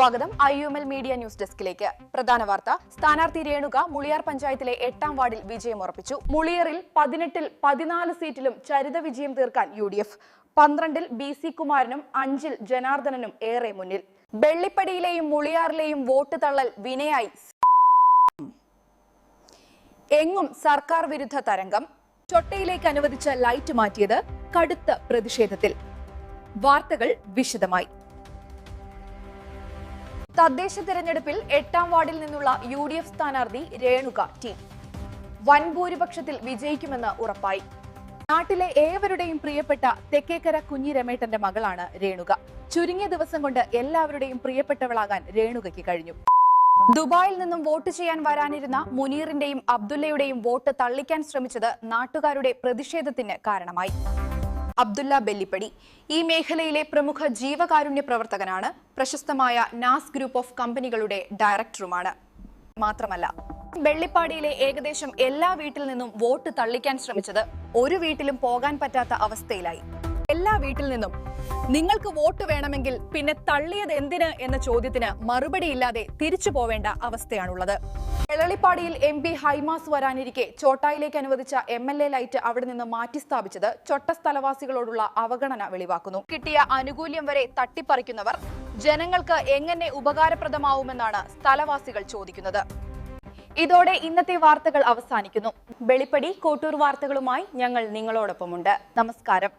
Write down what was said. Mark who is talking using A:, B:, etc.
A: സ്വാഗതം I U L media news ഡെസ്കിലേക്ക്. പ്രധാന വാർത്ത. സ്ഥാനാർത്ഥി രേണുക മുളിയാർ പഞ്ചായത്തിലെ എട്ടാം വാർഡിൽ വിജയമുറപ്പിച്ചു മുളിയറിൽ പതിനെട്ടിൽ പതിനാല് സീറ്റിലും ചരിത വിജയം തീർക്കാൻ യു ഡി എഫ്. പന്ത്രണ്ടിൽ ബി സി കുമാരനും അഞ്ചിൽ ജനാർദ്ദനനും ഏറെ മുന്നിൽ. വെള്ളിപ്പടിയിലെയും മുളിയാറിലെയും വോട്ട് തള്ളൽ വിനയായി. എങ്ങും സർക്കാർ വിരുദ്ധ തരംഗം. ചൊട്ടയിലേക്ക് അനുവദിച്ച ലൈറ്റ് മാറ്റിയത് കടുത്ത പ്രതിഷേധത്തിൽ. വാർത്തകൾ വിശദമായി. തദ്ദേശ തെരഞ്ഞെടുപ്പിൽ എട്ടാം വാർഡിൽ നിന്നുള്ള യു ഡി എഫ് സ്ഥാനാർത്ഥി രേണുക ടി. വൻ ഭൂരിപക്ഷത്തിൽ വിജയിക്കുമെന്ന് ഉറപ്പായി. നാട്ടിലെ ഏവരുടെയും പ്രിയപ്പെട്ട തെക്കേക്കര കുഞ്ഞി രമേട്ടന്റെ മകളാണ് രേണുക. ചുരുങ്ങിയ ദിവസം കൊണ്ട് എല്ലാവരുടെയും പ്രിയപ്പെട്ടവളാകാൻ രേണുകയ്ക്ക് കഴിഞ്ഞു. ദുബായിൽ നിന്നും വോട്ട് ചെയ്യാൻ വരാനിരുന്ന മുനീറിന്റെയും അബ്ദുള്ളയുടെയും വോട്ട് തള്ളിക്കാൻ ശ്രമിച്ചത് നാട്ടുകാരുടെ പ്രതിഷേധത്തിന് കാരണമായി. അബ്ദുല്ല ബെല്ലിപ്പടി. ഈ മേഖലയിലെ പ്രമുഖ ജീവകാരുണ്യ പ്രവർത്തകനാണ്. പ്രശസ്തമായ നാസ് ഗ്രൂപ്പ് ഓഫ് കമ്പനികളുടെ ഡയറക്ടറുമാണ്. മാത്രമല്ല വെള്ളിപ്പാടിയിലെ ഏകദേശം എല്ലാ വീട്ടിൽ നിന്നും വോട്ട് തള്ളിക്കാൻ ശ്രമിച്ചത് ഒരു വീട്ടിലും പോകാൻ പറ്റാത്ത അവസ്ഥയിലായി. എല്ലാ വീട്ടിൽ നിന്നും നിങ്ങൾക്ക് വോട്ട് വേണമെങ്കിൽ പിന്നെ തള്ളിയത് എന്തിന് എന്ന ചോദ്യത്തിന് മറുപടിയില്ലാതെ തിരിച്ചു പോവേണ്ട അവസ്ഥയാണുള്ളത്. വെള്ളളിപ്പാടിയിൽ എം പി ഹൈമാസ് വരാനിരിക്കെ ചോട്ടായിലേക്ക് അനുവദിച്ച എം എൽ എ ലൈറ്റ് അവിടെ നിന്ന് മാറ്റി സ്ഥാപിച്ചത് ചൊട്ട സ്ഥലവാസികളോടുള്ള അവഗണന വെളിവാക്കുന്നു. കിട്ടിയ ആനുകൂല്യം വരെ തട്ടിപ്പറിക്കുന്നവർ ജനങ്ങൾക്ക് എങ്ങനെ ഉപകാരപ്രദമാവുമെന്നാണ് സ്ഥലവാസികൾ ചോദിക്കുന്നത്. ഇതോടെ ഇന്നത്തെ വാർത്തകൾ അവസാനിക്കുന്നു. വെളിപ്പടി കോട്ടൂർ വാർത്തകളുമായി ഞങ്ങൾ നിങ്ങളോടൊപ്പമുണ്ട്. നമസ്കാരം.